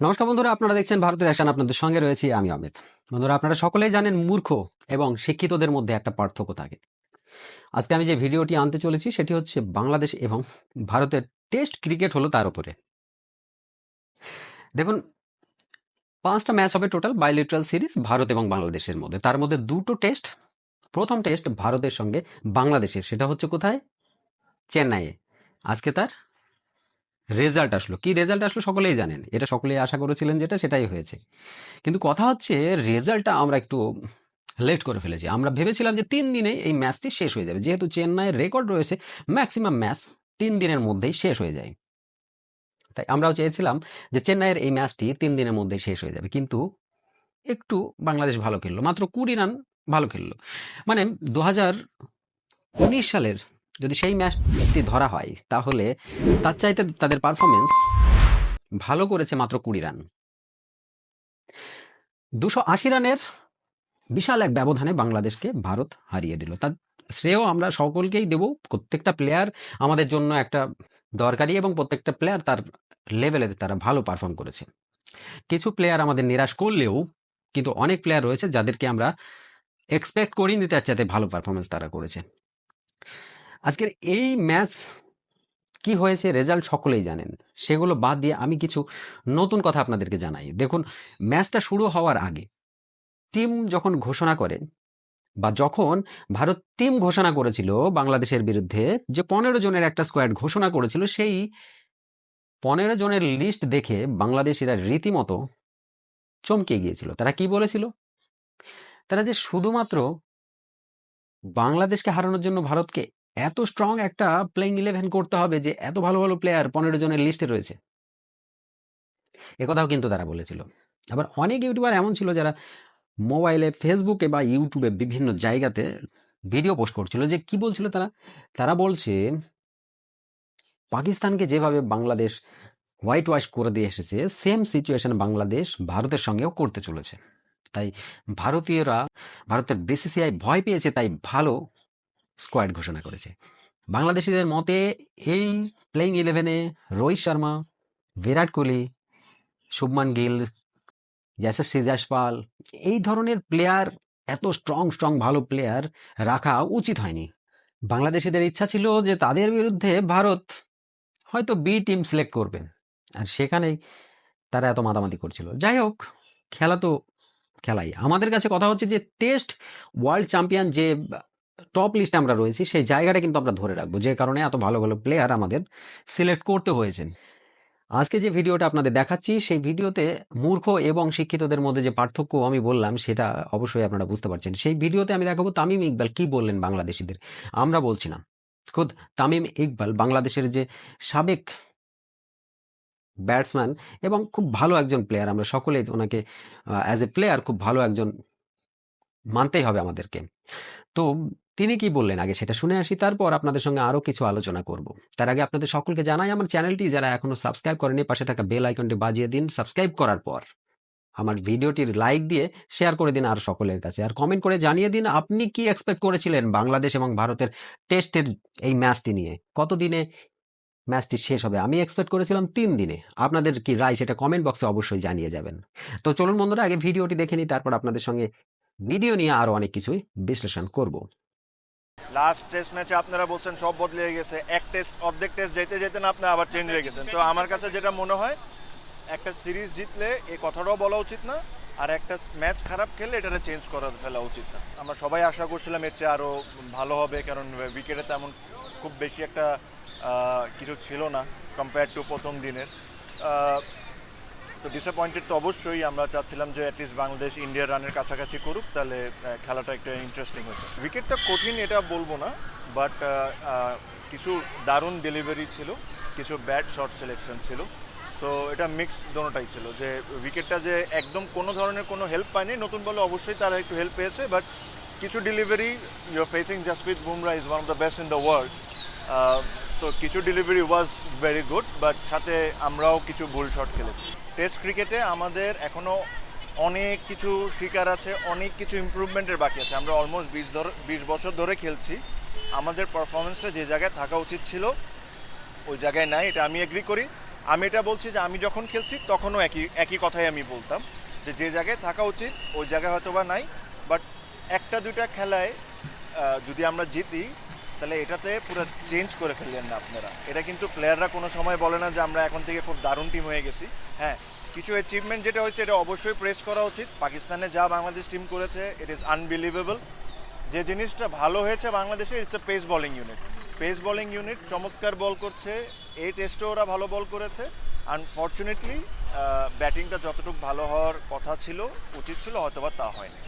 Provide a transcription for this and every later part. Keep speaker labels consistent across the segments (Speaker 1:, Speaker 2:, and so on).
Speaker 1: নমস্কার বন্ধুরা, আপনারা দেখছেন ভারতের অ্যাকশন, আপনাদের সঙ্গে রয়েছি আমি অমিত। বন্ধুরা, আপনারা সকলেই জানেন মূর্খ এবং শিক্ষিতদের মধ্যে একটা পার্থক্য থাকে। আজকে আমি যে ভিডিওটি আনতে চলেছি, সেটি হচ্ছে বাংলাদেশ এবং ভারতের টেস্ট ক্রিকেট হলো তার উপরে। দেখুন, পাঁচটা ম্যাচ হবে টোটাল বাইলিটারাল সিরিজ ভারত এবং বাংলাদেশের মধ্যে। তার মধ্যে দুটো টেস্ট, প্রথম টেস্ট ভারতের সঙ্গে বাংলাদেশের। সেটা হচ্ছে কোথায়? চেন্নাইয়ে। আজকে তার রেজাল্ট আসলো। কি রেজাল্ট আসলো সকলেই জানেন। এটা সকলেই আশা করেছিলেন যেটা, সেটাই হয়েছে। কিন্তু কথা হচ্ছে রেজাল্টটা আমরা একটু লেট করে ফেলেছি। আমরা ভেবেছিলাম যে তিন দিনে এই ম্যাচটি শেষ হয়ে যাবে। যেহেতু চেন্নাইয়ের রেকর্ড রয়েছে ম্যাক্সিমাম ম্যাচ তিন দিনের মধ্যেই শেষ হয়ে যায়। তাই আমরাও চেয়েছিলাম যে চেন্নাইয়ের এই ম্যাচটি তিন দিনের মধ্যেই শেষ হয়ে যাবে। কিন্তু একটু বাংলাদেশ ভালো খেললো। মাত্র কুড়ি রান ভালো খেললো। মানে দু উনিশ সালের যদি সেই ম্যাচটি ধরা হয়, তাহলে তার চাইতে তাদের পারফরমেন্স ভালো করেছে মাত্র কুড়ি রান। দুশো আশি রানের বিশাল এক ব্যবধানে বাংলাদেশকে ভারত হারিয়ে দিল। তার শ্রেয় আমরা সকলকেই দেব, প্রত্যেকটা প্লেয়ার আমাদের জন্য একটা দরকারি এবং প্রত্যেকটা প্লেয়ার তার লেভেলে তারা ভালো পারফর্ম করেছে। কিছু প্লেয়ার আমাদের নিরাশ করলেও কিন্তু অনেক প্লেয়ার রয়েছে যাদেরকে আমরা এক্সপেক্ট করিনি তার চাইতে ভালো পারফরমেন্স তারা করেছে। আজকের এই ম্যাচ কি হয়েছে রেজাল্ট সকলেই জানেন। সেগুলো বাদ দিয়ে আমি কিছু নতুন কথা আপনাদেরকে জানাই। দেখুন, ম্যাচটা শুরু হওয়ার আগে টিম যখন ঘোষণা করে বা যখন ভারত টিম ঘোষণা করেছিল বাংলাদেশের বিরুদ্ধে যে পনেরো জনের একটা স্কোয়াড ঘোষণা করেছিল, সেই পনেরো জনের লিস্ট দেখে বাংলাদেশিরা রীতিমতো চমকে গিয়েছিল। তারা কি বলেছিল? তারা যে শুধুমাত্র বাংলাদেশকে হারানোর জন্য ভারতকে এত স্ট্রং একটা প্লেইং ইলেভেন করতে হবে যে, এত ভালো ভালো প্লেয়ার পনেরো জনের লিস্টে রয়েছে। একথাও কিন্তু তারা বলেছিল। আবার অনেক ইউটিউবার এমন ছিল যারা মোবাইলে ফেসবুকে বা ইউটিউবে বিভিন্ন জায়গাতে ভিডিও পোস্ট করছিল যে, কি বলছিল তারা? তারা বলছে, পাকিস্তানকে যেভাবে বাংলাদেশ হোয়াইট ওয়াশ করে দিয়ে এসেছে সেম সিচুয়েশন বাংলাদেশ ভারতের সঙ্গেও করতে চলেছে। তাই ভারতীয়রা, ভারতের বিসিসিআই ভয় পেয়েছে, তাই ভালো স্কোয়াড ঘোষণা করেছে। বাংলাদেশিদের মতে, এই প্লেইং ইলেভেনে রোহিত শর্মা, বিরাট কোহলি, শুভমান গিল যশস্বী জয়সপাল এই ধরনের প্লেয়ার এত স্ট্রং স্ট্রং ভালো প্লেয়ার রাখা উচিত হয়নি। বাংলাদেশিদের ইচ্ছা ছিল যে তাদের বিরুদ্ধে ভারত হয়তো বি টিম সিলেক্ট করবে। আর সেখানেই তারা এত মাতামাতি করছিল। যাই হোক, খেলা তো খেলাই। আমাদের কাছে কথা হচ্ছে যে টেস্ট ওয়ার্ল্ড চ্যাম্পিয়ন যে টপ লিস্টে আমরা রয়েছি, সেই জায়গাটা কিন্তু আমরা ধরে রাখব। যে কারণে এত ভালো ভালো প্লেয়ার আমাদের সিলেক্ট করতে হয়েছে আজকে যে ভিডিওটা আপনাদের দেখাচ্ছি, সেই ভিডিওতে মূর্খ এবং শিক্ষিতদের মধ্যে যে পার্থক্য আমি বললাম, সেটা অবশ্যই আপনারা বুঝতে পারছেন। সেই ভিডিওতে আমি দেখাবো তামিম ইকবাল কি বললেন বাংলাদেশিদের। আমরা বলছি না। খুদ, তামিম ইকবাল বাংলাদেশের যে সাবেক ব্যাটসম্যান এবং খুব ভালো একজন প্লেয়ার আমরা সকলেই ওনাকে অ্যাজ এ প্লেয়ার খুব ভালো একজন মানতেই হবে আমাদেরকে। তো তিনি কি বললেন? আগে সেটা শুনে আসি, তারপর আপনাদের সঙ্গে আরও কিছু আলোচনা করব। তার আগে আপনাদের সকলকে জানাই, আমার চ্যানেলটি যারা এখনও সাবস্ক্রাইব করেনি, পাশে থাকা বেল আইকনটি বাজিয়ে দিন সাবস্ক্রাইব করার পর। আমার ভিডিওটির লাইক দিয়ে শেয়ার করে দিন আর সকলের কাছে। আর কমেন্ট করে জানিয়ে দিন, আপনি কি এক্সপেক্ট করেছিলেন বাংলাদেশ এবং ভারতের টেস্টের এই ম্যাচটি নিয়ে? কতদিনে ম্যাচটি শেষ হবে? আমি এক্সপেক্ট করেছিলাম তিন দিনে। আপনাদের কি রায় সেটা কমেন্ট বক্সে অবশ্যই জানিয়ে যাবেন। তো চলুন বন্ধুরা, আগে ভিডিওটি দেখে নিই, তারপর আপনাদের সঙ্গে ভিডিও নিয়ে আরও অনেক কিছুই বিশ্লেষণ করব।
Speaker 2: লাস্ট টেস্ট ম্যাচে আপনারা বলছেন সব বদলে গেছে। এক টেস্ট অর্ধেক টেস্ট যেতে যেতে না আপনি আবার চেঞ্জ হয়ে গেছেন। তো আমার কাছে যেটা মনে হয়, একটা সিরিজ জিতলে এই কথাটাও বলা উচিত না, আর একটা ম্যাচ খারাপ খেললে এটাকে চেঞ্জ করে ফেলা উচিত না। আমরা সবাই আশা করছিলাম এর চেয়ে আরও ভালো হবে, কারণ উইকেটে তেমন খুব বেশি একটা কিছু ছিল না কম্পেয়ার টু প্রথম দিনের। তো ডিসঅ্যাপয়েন্টেড তো অবশ্যই, আমরা চাচ্ছিলাম যে অ্যাটলিস্ট বাংলাদেশ ইন্ডিয়ার রানের কাছাকাছি করুক, তাহলে খেলাটা একটা ইন্টারেস্টিং হয়েছে। উইকেটটা কঠিন এটা বলব না বাট কিছু দারুণ ডেলিভারি ছিল, কিছু ব্যাড শর্ট সিলেকশন ছিল। সো এটা মিক্সড দোনোটাই ছিল, যে উইকেটটা যে একদম কোনো ধরনের কোনো হেল্প পায়নি, নতুন বলে অবশ্যই তারা একটু হেল্প পেয়েছে বাট কিছু delivery your facing Jasprit Bumrah is one of the best in the world তো কিছু delivery was very good but সাথে আমরাও কিছু ভুল শট খেলেছি। টেস্ট ক্রিকেটে আমাদের এখনও অনেক কিছু শিকার আছে, অনেক কিছু ইমপ্রুভমেন্টের বাকি আছে। আমরা অলমোস্ট বিশ ধর, বিশ বছর ধরে খেলছি। আমাদের পারফরমেন্সটা যে জায়গায় থাকা উচিত ছিল, ওই জায়গায় নাই, এটা আমি এগ্রি করি। আমি এটা বলছি যে, আমি যখন খেলছি, তখনও একই একই কথাই আমি বলতাম যে যে জায়গায় থাকা উচিত, ওই জায়গায় হয়তো বা নাই বাট একটা দুইটা খেলায় যদি আমরা জিতি তাহলে এটাতে পুরো চেঞ্জ করে ফেললেন না আপনারা। এটা কিন্তু প্লেয়াররা কোনো সময় বলে না যে আমরা এখন থেকে খুব দারুণ টিম হয়ে গেছি। হ্যাঁ কিছু অ্যাচিভমেন্ট যেটা হয়েছে, এটা অবশ্যই প্রেস করা উচিত। পাকিস্তানে যা বাংলাদেশ টিম করেছে ইট ইজ আনবিলিভেবল যে জিনিসটা ভালো হয়েছে বাংলাদেশে it's a pace bowling unit pace bowling unit চমৎকার বল করছে। এই টেস্টে ওরা ভালো বল করেছে। আনফর্চুনেটলি ব্যাটিংটা যতটুকু ভালো হওয়ার কথা ছিল, উচিত ছিল, হয়তোবা তা হয়নি।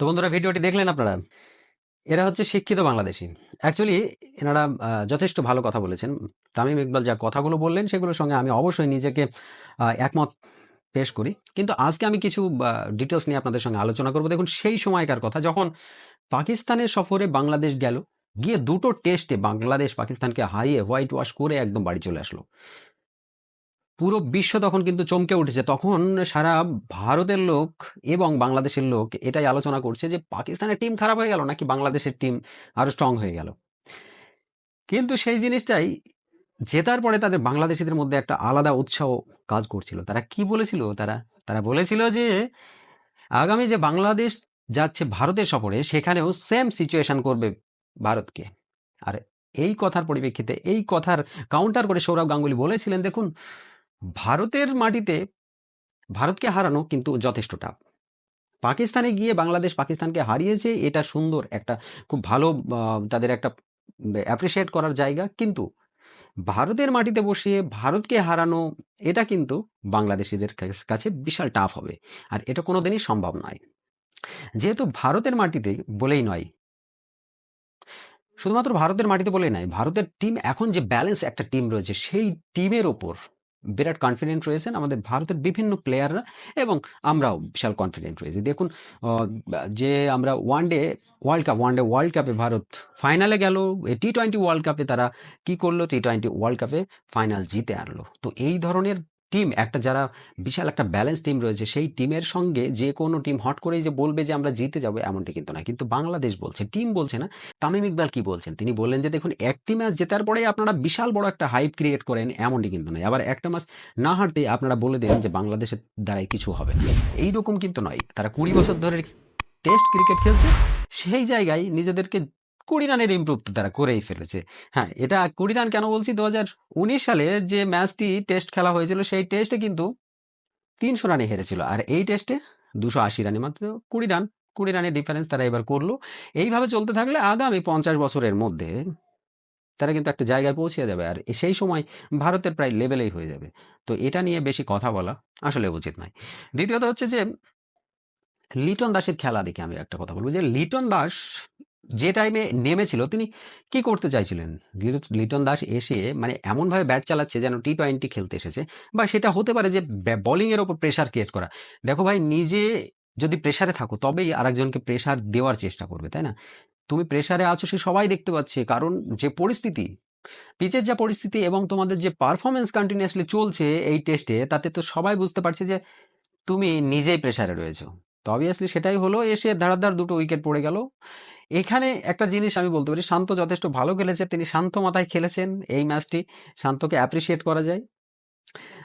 Speaker 1: তো বন্ধুরা, ভিডিওটি দেখলেন আপনারা? এরা হচ্ছে শিক্ষিত বাংলাদেশি। অ্যাকচুয়ালি এনারা যথেষ্ট ভালো কথা বলেছেন। তামিম ইকবাল যা কথাগুলো বললেন, সেগুলোর সঙ্গে আমি অবশ্যই নিজেকে একমত পেশ করি। কিন্তু আজকে আমি কিছু ডিটেলস নিয়ে আপনাদের সঙ্গে আলোচনা করব। দেখুন, সেই সময়কার কথা, যখন পাকিস্তানের সফরে বাংলাদেশ গেল, গিয়ে দুটো টেস্টে বাংলাদেশ পাকিস্তানকে হারিয়ে হোয়াইট ওয়াশ করে একদম বাড়ি চলে আসলো। পুরো বিশ্ব তখন কিন্তু চমকে উঠেছে। তখন সারা ভারতের লোক এবং বাংলাদেশের লোক এটাই আলোচনা করছে যে পাকিস্তানের টিম খারাপ হয়ে গেল নাকি বাংলাদেশের টিম আরও স্ট্রং হয়ে গেল? কিন্তু সেই জিনিসটাই জেতার পরে তাদের বাংলাদেশিদের মধ্যে একটা আলাদা উৎসাহ কাজ করছিল। তারা কি বলেছিল? তারা তারা বলেছিল যে আগামী যে বাংলাদেশ যাচ্ছে ভারতের সফরে, সেখানেও সেম সিচুয়েশন করবে ভারতকে। আর এই কথার পরিপ্রেক্ষিতে, এই কথার কাউন্টার করে সৌরভ গাঙ্গুলি বলেছিলেন, দেখুন ভারতের মাটিতে ভারতকে হারানো কিন্তু যথেষ্ট টাফ পাকিস্তানে গিয়ে বাংলাদেশ পাকিস্তানকে হারিয়েছে, এটা সুন্দর একটা, খুব ভালো তাদের একটা অ্যাপ্রিসিয়েট করার জায়গা। কিন্তু ভারতের মাটিতে বসিয়ে ভারতকে হারানো, এটা কিন্তু বাংলাদেশিদের কাছ- বিশাল টাফ হবে। আর এটা কোনোদিনই সম্ভব নয়। যেহেতু ভারতের মাটিতে বলেই নয়, শুধুমাত্র ভারতের মাটিতে বলেই নয়, ভারতের টিম এখন যে ব্যালেন্স একটা টিম রয়েছে, সেই টিমের ওপর বিরাট কনফিডেন্ট রয়েছেন আমাদের ভারতের বিভিন্ন প্লেয়াররা এবং আমরাও বিশাল কনফিডেন্ট রয়েছি। দেখুন যে আমরা one day world cup one day world কাপে ভারত ফাইনালে গেল টি টোয়েন্টি ওয়ার্ল্ড কাপে তারা কি করল? টি টোয়েন্টি ওয়ার্ল্ড কাপে ফাইনাল জিতে আনলো তো এই ধরনের টিম, একটা যারা বিশাল একটা ব্যালেন্স টিম রয়েছে, সেই টিমের সঙ্গে যে কোনো টিম হট করেই যে বলবে যে আমরা জিতে যাব, এমনটি কিন্তু না কিন্তু বাংলাদেশ বলছে, টিম বলছে না, তামিম ইকবাল কি বলছেন? তিনি বললেন যে, দেখুন, একটি ম্যাচ জেতার পরে আপনারা বিশাল বড় একটা হাইপ ক্রিয়েট করেন, এমনটি কিন্তু নয়। আবার একটা ম্যাচ না হারতে আপনারা বলে দেন যে, বাংলাদেশের দ্বারাই কিছু হবে না। এইরকম কিন্তু নয়। তারা কুড়ি বছর ধরে টেস্ট ক্রিকেট খেলছে, সেই জায়গায় নিজেদেরকে কুড়ি রানের ইমপ্রুভ তো তারা করেই ফেলেছে। হ্যাঁ এটা কুড়ি রান কেন বলছি? দু হাজার উনিশ সালে যে ম্যাচটি টেস্ট খেলা হয়েছিল, সেই টেস্টে কিন্তু তিনশো রানে হেরেছিল। আর এই টেস্টে দুশো আশি রানে মাত্র কুড়ি রান কুড়ি রানের ডিফারেন্স তারা এবার করল। এইভাবে চলতে থাকলে আগামী পঞ্চাশ বছরের মধ্যে তারা কিন্তু একটা জায়গায় পৌঁছে যাবে আর সেই সময় ভারতের প্রায় লেভেলেই হয়ে যাবে। তো এটা নিয়ে বেশি কথা বলা আসলে উচিত নয়। দ্বিতীয়ত হচ্ছে যে লিটন দাসের খেলা দেখে আমি একটা কথা বলব যে লিটন দাস যে টাইমে নেমেছিল, তিনি কি করতে চাইছিলেন? লিট- লিটন দাস এসে মানে এমনভাবে ব্যাট চালাচ্ছে যেন টি টোয়েন্টি খেলতে এসেছে বা সেটা হতে পারে যে বোলিং এর ওপর প্রেশার ক্রিয়েট করা। দেখো ভাই, নিজে যদি প্রেশারে থাকো, তবেই আরেকজনকে প্রেশার দেওয়ার চেষ্টা করবে, তাই না? তুমি প্রেশারে আছো, সে সবাই দেখতে পাচ্ছে, কারণ যে পরিস্থিতি পিচের যা পরিস্থিতি এবং তোমাদের যে পারফরমেন্স কন্টিনিউয়াসলি চলছে এই টেস্টে তাতে তো সবাই বুঝতে পারছে যে, তুমি নিজেই প্রেশারে রয়েছো। তো অবভিয়াসলি সেটাই হলো, এসে ধারাধার দুটো উইকেট পড়ে গেল। এখানে একটা জিনিস আমি বলতে পারি, শান্ত যথেষ্ট ভালো খেলেছে, তিনি শান্ত মাথায় খেলেছেন এই ম্যাচটি, শান্তকে অ্যাপ্রিসিয়েট করা যায়।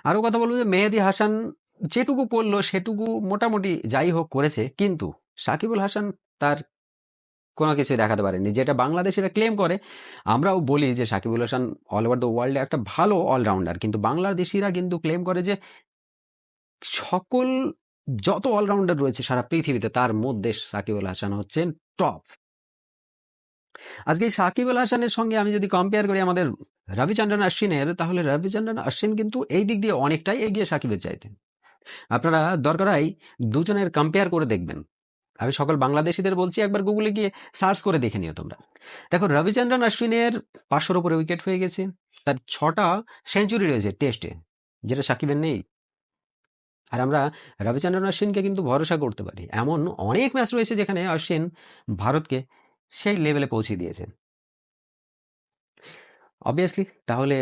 Speaker 1: আরও কথা বলব যে মেহেদি হাসান যেটুকু করল সেটুকু মোটামুটি যাই হোক করেছে, কিন্তু সাকিবুল হাসান তার কোনো কিছু দেখাতে পারেনি। যেটা বাংলাদেশিরা ক্লেম করে, আমরাও বলি যে Sakibul Hasan all over the ওয়ার্ল্ডে একটা ভালো অলরাউন্ডার কিন্তু বাংলাদেশিরা কিন্তু ক্লেম করে যে সকল, যত অলরাউন্ডার রয়েছে সারা পৃথিবীতে, তার মধ্যে সাকিবুল হাসান হচ্ছেন টপ আজকে এই সাকিব আল হাসানের সঙ্গে আমি যদি কম্পেয়ার করি আমাদের রবিচন্দ্রন অশ্বিনের তাহলে রবিচন্দ্রন অশ্বিন কিন্তু এই দিক দিয়ে অনেকটাই এগিয়ে সাকিবের চাইতে। আপনারা দরকার হয় দুজনের কম্পেয়ার করে দেখবেন। আমি সকল বাংলাদেশিদের বলছি, একবার গুগলে গিয়ে সার্চ করে দেখে নিও তোমরা। দেখো, রবিচন্দ্রন অশ্বিনের পাঁচশোর উপরে উইকেট হয়ে গেছে। তার ছটা সেঞ্চুরি রয়েছে টেস্টে যেটা সাকিবের নেই। আর আমরা রবিচন্দ্রন অশ্বিনকে কিন্তু ভরসা করতে পারি। এমন অনেক ম্যাচ রয়েছে যেখানে অশ্বিন ভারতকে সেই লেভেলে পৌঁছে দিয়েছে। অবভিয়াসলি তাহলে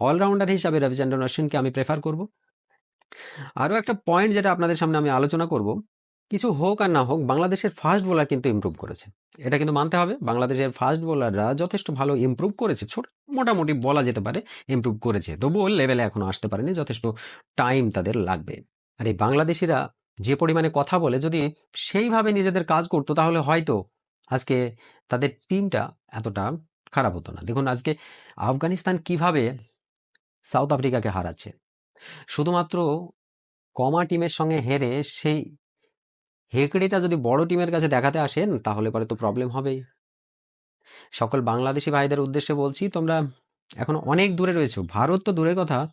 Speaker 1: অলরাউন্ডার হিসাবে রবিচন্দ্রন অশ্বিনকে আমি প্রেফার করব। আরও একটা পয়েন্ট যেটা আপনাদের সামনে আমি আলোচনা করব, কিছু হোক আর না হোক, বাংলাদেশের ফাস্ট বোলার কিন্তু ইমপ্রুভ করেছে। এটা কিন্তু মানতে হবে, বাংলাদেশের ফাস্ট বোলাররা যথেষ্ট ভালো ইমপ্রুভ করেছে, ছোট, মোটামুটি বলা যেতে পারে ইমপ্রুভ করেছে। তবুও লেভেলে এখনও আসতে পারেনি, যথেষ্ট টাইম তাদের লাগবে। আর এই বাংলাদেশিরা যে পরিমাণে কথা বলে, যদি সেইভাবে নিজেদের কাজ করতো, তাহলে হয়তো আজকে তাদের টিমটা এতটা খারাপ হতো না। দেখুন, আজকে আফগানিস্তান কীভাবে সাউথ আফ্রিকাকে হারাচ্ছে? শুধুমাত্র কমা টিমের সঙ্গে হেরে সেই হেকড়েটা যদি বড় টিমের কাছে দেখাতে আসেন, তাহলে পরে তো প্রবলেম হবেই। সকল বাংলাদেশি ভাইদের উদ্দেশ্যে বলছি, তোমরা এখন অনেক দূরে রয়েছো। ভারত তো দূরের কথা।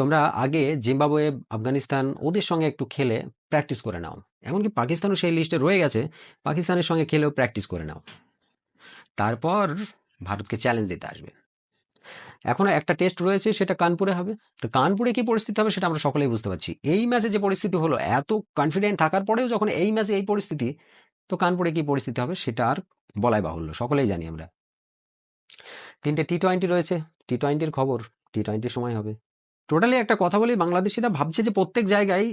Speaker 1: তোমরা আগে জিম্বাবুয়ে, আফগানিস্তান ওদের সঙ্গে একটু খেলে প্র্যাকটিস করে নাও। এমনকি পাকিস্তানও সেই লিস্টে রয়ে গেছে, পাকিস্তানের সঙ্গে খেলেও প্র্যাকটিস করে নাও। তারপর ভারতকে চ্যালেঞ্জ দিতে আসবে। এখনও একটা টেস্ট রয়েছে, সেটা কানপুরে হবে। তো কানপুরে কি পরিস্থিতি হবে সেটা আমরা সকলেই বুঝতে পারছি। এই ম্যাচে যে পরিস্থিতি হলো, এত কনফিডেন্ট থাকার পরেও যখন এই ম্যাচে এই পরিস্থিতি, তো কানপুরে কি পরিস্থিতি হবে সেটা আর বলাই বাহুল্য, সকলেই জানি আমরা। তিনটে টি টোয়েন্টি রয়েছে। টি টোয়েন্টির খবর টি টোয়েন্টির সময় হবে। টোটালি একটা কথা বলি, বাংলাদেশিরা ভাবছে যে প্রত্যেক জায়গায়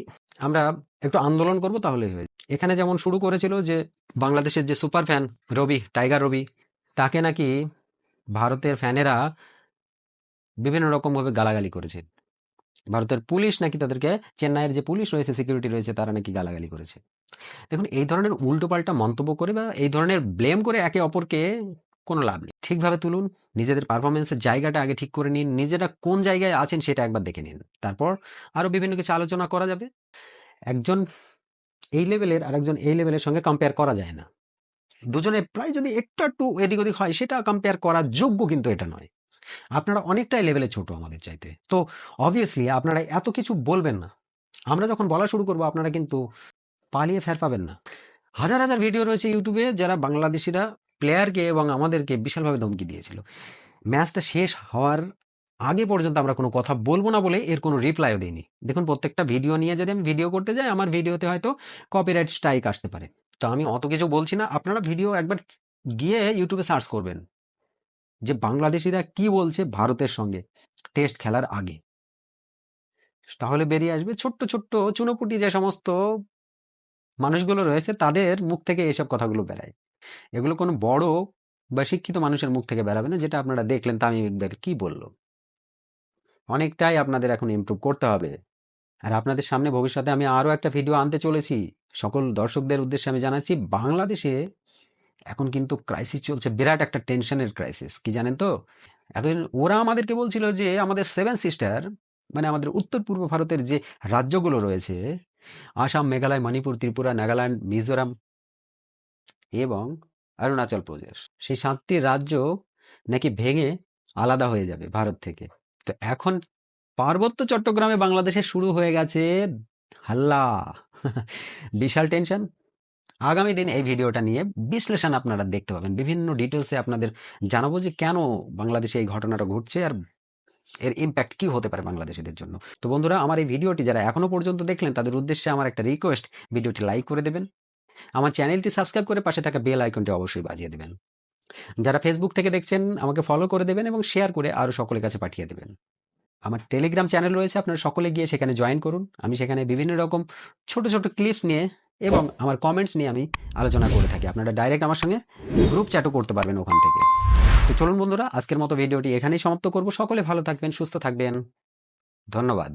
Speaker 1: আমরা একটু আন্দোলন করব তাহলেই হয়ে এখানে যেমন শুরু করেছিল যে বাংলাদেশের যে super fan Robi tiger Robi, তাকে নাকি ভারতের ফ্যানেরা বিভিন্ন রকমভাবে গালাগালি করেছে। ভারতের পুলিশ নাকি তাদেরকে, চেন্নাইয়ের যে পুলিশ রয়েছে সিকিউরিটি রয়েছে, তারা নাকি গালাগালি করেছে। দেখুন, এই ধরনের উল্টোপাল্টা মন্তব্য করে বা এই ধরনের ব্লেম করে একে অপরকে কোনো লাভ নেই। ঠিকভাবে তুলুন, নিজেদের পারফরমেন্সের জায়গাটা আগে ঠিক করে নিন, নিজেরা কোন জায়গায় আছেন সেটা একবার দেখে নিন। তারপর আরও বিভিন্ন কিছু আলোচনা করা যাবে। একজন এই লেভেলের আর একজন এই লেভেলের সঙ্গে কম্পেয়ার করা যায় না। দুজনে প্রায় যদি একটু একটু এদিক ওদিক হয়, সেটা কম্পেয়ার করার যোগ্য কিন্তু এটা নয়। আপনারা অনেকটাই লেভেলে ছোট আমাদের চাইতে। তো অবভিয়াসলি আপনারা এত কিছু বলবেন না। আমরা যখন বলা শুরু করব, আপনারা কিন্তু পালিয়ে ফের পাবেন না। হাজার হাজার ভিডিও রয়েছে ইউটিউবে যারা বাংলাদেশিরা প্লেয়ারকে এবং আমাদেরকে বিশালভাবে ধমকি দিয়েছিল। ম্যাচটা শেষ হওয়ার আগে পর্যন্ত আমরা কোনো কথা বলব না বলে এর কোনো রিপ্লাইও দিইনি। দেখুন, প্রত্যেকটা ভিডিও নিয়ে যদি আমি ভিডিও করতে যাই, আমার ভিডিওতে হয়তো কপিরাইট স্ট্রাইক আসতে পারে। তো আমি অত কিছু বলছি না। আপনারা ভিডিও একবার গিয়ে ইউটিউবে সার্চ করবেন। যে বাংলাদেশিরা কি বলছে ভারতের সঙ্গে টেস্ট খেলার আগে। তাহলে বেরিয়ে আসবে ছোট্ট ছোট্ট, চুনোপুটি যে সমস্ত মানুষগুলো রয়েছে তাদের মুখ থেকে এসব কথাগুলো বেরায়। এগুলো কোনো বড় বা শিক্ষিত মানুষের মুখ থেকে বেরাবে না, যেটা আপনারা দেখলেন তামিম ইকবাল কি বলল। অনেকটাই আপনাদের এখন ইমপ্রুভ করতে হবে। আর আপনাদের সামনে ভবিষ্যতে আমি আরও একটা ভিডিও আনতে চলেছি। সকল দর্শকদের উদ্দেশ্যে আমি জানাচ্ছি, বাংলাদেশে এখন কিন্তু ক্রাইসিস চলছে, বিরাট একটা টেনশনের ক্রাইসিস কি জানেন তো? এতদিন ওরা আমাদেরকে বলছিল যে, আমাদের সেভেন সিস্টার মানে আমাদের উত্তর পূর্ব ভারতের যে রাজ্যগুলো রয়েছে আসাম, মেঘালয়, মণিপুর, ত্রিপুরা, নাগাল্যান্ড, মিজোরাম এবং অরুণাচল প্রদেশ। সেই সাতটি রাজ্য নাকি ভেঙে আলাদা হয়ে যাবে ভারত থেকে। তো এখন পার্বত্য চট্টগ্রামে বাংলাদেশে শুরু হয়ে গেছে হাল্লা। বিশাল টেনশন। আগামী দিন এই ভিডিওটা নিয়ে বিশ্লেষণ আপনারা দেখতে পাবেন। বিভিন্ন ডিটেলসে আপনাদের জানাব যে কেন বাংলাদেশে এই ঘটনাটা ঘটছে আর এর ইম্প্যাক্ট কি হতে পারে বাংলাদেশিদের জন্য? তো বন্ধুরা, আমার এই ভিডিওটি যারা এখনও পর্যন্ত দেখলেন, তাদের উদ্দেশ্যে আমার একটা রিকোয়েস্ট ভিডিওটি লাইক করে দেবেন। আমার চ্যানেলটি সাবস্ক্রাইব করে পাশে থাকা বেল আইকনটি অবশ্যই বাজিয়ে দেবেন। যারা ফেসবুক থেকে দেখছেন, আমাকে ফলো করে দেবেন এবং শেয়ার করে আরও সকলের কাছে পাঠিয়ে দেবেন। আমার টেলিগ্রাম চ্যানেল রয়েছে, আপনারা সকলে গিয়ে সেখানে জয়েন করুন। আমি সেখানে বিভিন্ন রকম ছোট ছোট ক্লিপস নিয়ে এবং আমার কমেন্টস নিয়ে আমি আলোচনা করে থাকি। আপনারা ডাইরেক্ট আমার সঙ্গে গ্রুপ চ্যাটও করতে পারবেন ওখান থেকে। তো চলুন বন্ধুরা, আজকের মতো ভিডিওটি এখানেই সমাপ্ত করব। সকলে ভালো থাকবেন, সুস্থ থাকবেন। ধন্যবাদ।